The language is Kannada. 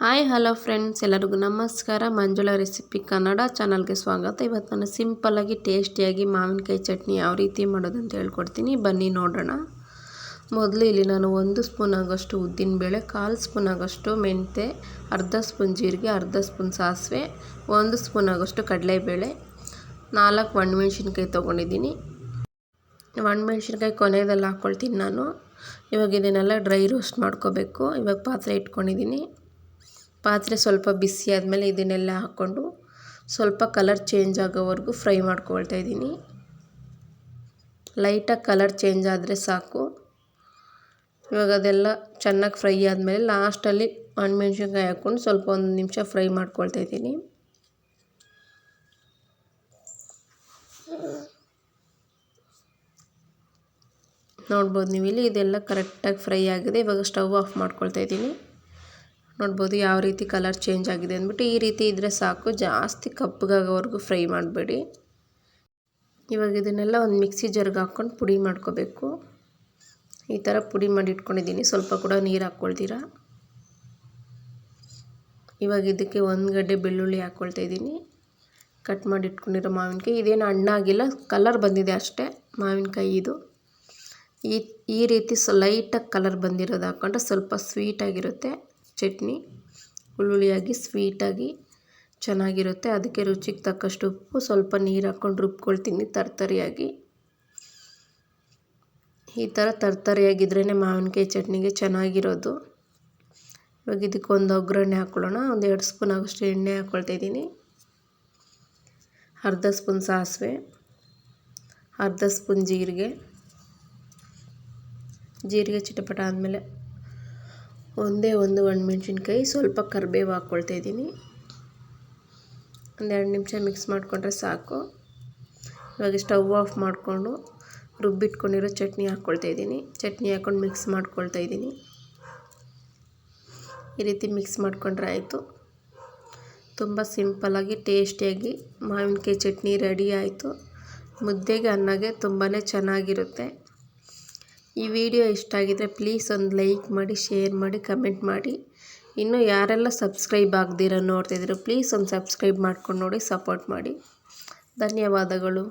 ಹಾಯ್, ಹಲೋ ಫ್ರೆಂಡ್ಸ್, ಎಲ್ಲರಿಗೂ ನಮಸ್ಕಾರ. ಮಂಜುಳ ರೆಸಿಪಿ ಕನ್ನಡ ಚಾನಲ್ಗೆ ಸ್ವಾಗತ. ಇವತ್ತು ನಾನು ಸಿಂಪಲ್ಲಾಗಿ ಟೇಸ್ಟಿಯಾಗಿ ಮಾವಿನಕಾಯಿ ಚಟ್ನಿ ಯಾವ ರೀತಿ ಮಾಡೋದು ಅಂತ ಹೇಳ್ಕೊಡ್ತೀನಿ. ಬನ್ನಿ ನೋಡೋಣ. ಮೊದಲು ಇಲ್ಲಿ ನಾನು ಒಂದು ಸ್ಪೂನ್ ಆಗೋಷ್ಟು ಉದ್ದಿನಬೇಳೆ ಕಾಲು ಸ್ಪೂನ್ ಆಗೋಷ್ಟು ಮೆಂತೆ ಅರ್ಧ ಸ್ಪೂನ್ ಜೀರಿಗೆ, ಅರ್ಧ ಸ್ಪೂನ್ ಸಾಸಿವೆ, ಒಂದು ಸ್ಪೂನ್ ಆಗೋಷ್ಟು ಕಡಲೆಬೇಳೆ, ನಾಲ್ಕು ಒಣಮೆಣ್ಸಿನ್ಕಾಯಿ ತೊಗೊಂಡಿದ್ದೀನಿ. ಒಣಮೆಣ್ಸಿನ್ಕಾಯಿ ಕೊನೆಯದಲ್ಲಿ ಹಾಕ್ಕೊಳ್ತೀನಿ ನಾನು. ಇವಾಗ ಇದನ್ನೆಲ್ಲ ಡ್ರೈ ರೋಸ್ಟ್ ಮಾಡ್ಕೋಬೇಕು. ಇವಾಗ ಪಾತ್ರೆ ಇಟ್ಕೊಂಡಿದ್ದೀನಿ. ಪಾತ್ರೆ ಸ್ವಲ್ಪ ಬಿಸಿ ಆದಮೇಲೆ ಇದನ್ನೆಲ್ಲ ಹಾಕ್ಕೊಂಡು ಸ್ವಲ್ಪ ಕಲರ್ ಚೇಂಜ್ ಆಗೋವರೆಗೂ ಫ್ರೈ ಮಾಡ್ಕೊಳ್ತಾ ಇದ್ದೀನಿ. ಲೈಟಾಗಿ ಕಲರ್ ಚೇಂಜ್ ಆದರೆ ಸಾಕು. ಇವಾಗ ಅದೆಲ್ಲ ಚೆನ್ನಾಗಿ ಫ್ರೈ ಆದಮೇಲೆ ಲಾಸ್ಟಲ್ಲಿ ಒಣಮೆಣ್ಸಿನ್ಕಾಯಿ ಹಾಕ್ಕೊಂಡು ಸ್ವಲ್ಪ ಒಂದು ನಿಮಿಷ ಫ್ರೈ ಮಾಡ್ಕೊಳ್ತಾ ಇದ್ದೀನಿ. ನೋಡ್ಬೋದು ನೀವು ಇಲ್ಲಿ ಇದೆಲ್ಲ ಕರೆಕ್ಟಾಗಿ ಫ್ರೈ ಆಗಿದೆ. ಇವಾಗ ಸ್ಟವ್ ಆಫ್ ಮಾಡ್ಕೊಳ್ತಾ ಇದ್ದೀನಿ. ನೋಡ್ಬೋದು ಯಾವ ರೀತಿ ಕಲರ್ ಚೇಂಜ್ ಆಗಿದೆ ಅಂದ್ಬಿಟ್ಟು ಈ ರೀತಿ ಇದ್ದರೆ ಸಾಕು. ಜಾಸ್ತಿ ಕಪ್ಪಗಾಗೋವರೆಗೂ ಫ್ರೈ ಮಾಡಬೇಡಿ. ಇವಾಗ ಇದನ್ನೆಲ್ಲ ಒಂದು ಮಿಕ್ಸಿ ಜರ್ಗೆ ಹಾಕ್ಕೊಂಡು ಪುಡಿ ಮಾಡ್ಕೋಬೇಕು. ಈ ಥರ ಪುಡಿ ಮಾಡಿ ಇಟ್ಕೊಂಡಿದ್ದೀನಿ. ಸ್ವಲ್ಪ ಕೂಡ ನೀರು ಹಾಕ್ಕೊಳ್ತೀರ? ಇವಾಗ ಇದಕ್ಕೆ ಒಂದು ಗಡ್ಡೆ ಬೆಳ್ಳುಳ್ಳಿ ಹಾಕ್ಕೊಳ್ತಾ ಇದ್ದೀನಿ. ಕಟ್ ಮಾಡಿ ಇಟ್ಕೊಂಡಿರೋ ಮಾವಿನಕಾಯಿ. ಇದೇನು ಹಣ್ಣಾಗಿಲ್ಲ ಕಲರ್ ಬಂದಿದೆ ಅಷ್ಟೇ ಮಾವಿನಕಾಯಿ ಇದು. ಈ ಈ ರೀತಿ ಸ, ಲೈಟಾಗಿ ಕಲರ್ ಬಂದಿರೋದು ಹಾಕ್ಕೊಂಡ್ರೆ ಸ್ವಲ್ಪ ಸ್ವೀಟಾಗಿರುತ್ತೆ ಚಟ್ನಿ ಹುಳುಳಿಯಾಗಿ ಸ್ವೀಟಾಗಿ ಚೆನ್ನಾಗಿರುತ್ತೆ. ಅದಕ್ಕೆ ರುಚಿಗೆ ತಕ್ಕಷ್ಟು ಉಪ್ಪು, ಸ್ವಲ್ಪ ನೀರು ಹಾಕ್ಕೊಂಡು ರುಬ್ಕೊಳ್ತೀನಿ ತರ್ತರಿಯಾಗಿ. ಈ ಥರ ತರ್ತರಿಯಾಗಿದ್ರೇ ಮಾವಿನಕಾಯಿ ಚಟ್ನಿಗೆ ಚೆನ್ನಾಗಿರೋದು. ಇವಾಗ ಇದಕ್ಕೆ ಒಂದು ಒಗ್ಗರಣೆ ಹಾಕ್ಕೊಳ್ಳೋಣ ಒಂದು ಎರಡು ಸ್ಪೂನ್ ಆಗೋಷ್ಟು ಎಣ್ಣೆ ಹಾಕ್ಕೊಳ್ತಾಯಿದ್ದೀನಿ ಅರ್ಧ ಸ್ಪೂನ್ ಸಾಸಿವೆ, ಅರ್ಧ ಸ್ಪೂನ್ ಜೀರಿಗೆ. ಜೀರಿಗೆ ಚಿಟಪಟ ಆದಮೇಲೆ ಒಂದೇ ಒಂದು ಒಣಮೆಣ್ಸಿನ್ಕಾಯಿ ಸ್ವಲ್ಪ ಕರಿಬೇವು ಹಾಕ್ಕೊಳ್ತಾ ಇದ್ದೀನಿ. ಒಂದೆರಡು ನಿಮಿಷ ಮಿಕ್ಸ್ ಮಾಡಿಕೊಂಡ್ರೆ ಸಾಕು. ಇವಾಗ ಸ್ಟವ್ ಆಫ್ ಮಾಡಿಕೊಂಡು ರುಬ್ಬಿಟ್ಕೊಂಡಿರೋ ಚಟ್ನಿ ಹಾಕ್ಕೊಳ್ತಾ ಇದ್ದೀನಿ. ಚಟ್ನಿ ಹಾಕ್ಕೊಂಡು ಮಿಕ್ಸ್ ಮಾಡ್ಕೊಳ್ತಾ ಇದ್ದೀನಿ. ಈ ರೀತಿ ಮಿಕ್ಸ್ ಮಾಡಿಕೊಂಡ್ರೆ ಆಯಿತು. ತುಂಬ ಸಿಂಪಲ್ಲಾಗಿ ಟೇಸ್ಟಿಯಾಗಿ ಮಾವಿನಕಾಯಿ ಚಟ್ನಿ ರೆಡಿ ಆಯಿತು. ಮುದ್ದೆಗೆ ಅನ್ನಗೆ ತುಂಬಾ ಚೆನ್ನಾಗಿರುತ್ತೆ. ಈ ವಿಡಿಯೋ ಇಷ್ಟ ಆಗಿದ್ದರೆ ಪ್ಲೀಸ್ ಒಂದು ಲೈಕ್ ಮಾಡಿ, ಶೇರ್ ಮಾಡಿ, ಕಮೆಂಟ್ ಮಾಡಿ. ಇನ್ನು ಯಾರೆಲ್ಲ ಸಬ್ಸ್ಕ್ರೈಬ್ ಆಗದಿರೋ ನೋಡ್ತಿದ್ದೀರೋ ಪ್ಲೀಸ್ ಒಂದು ಸಬ್ಸ್ಕ್ರೈಬ್ ಮಾಡ್ಕೊಂಡು ನೋಡಿ, ಸಪೋರ್ಟ್ ಮಾಡಿ. ಧನ್ಯವಾದಗಳು.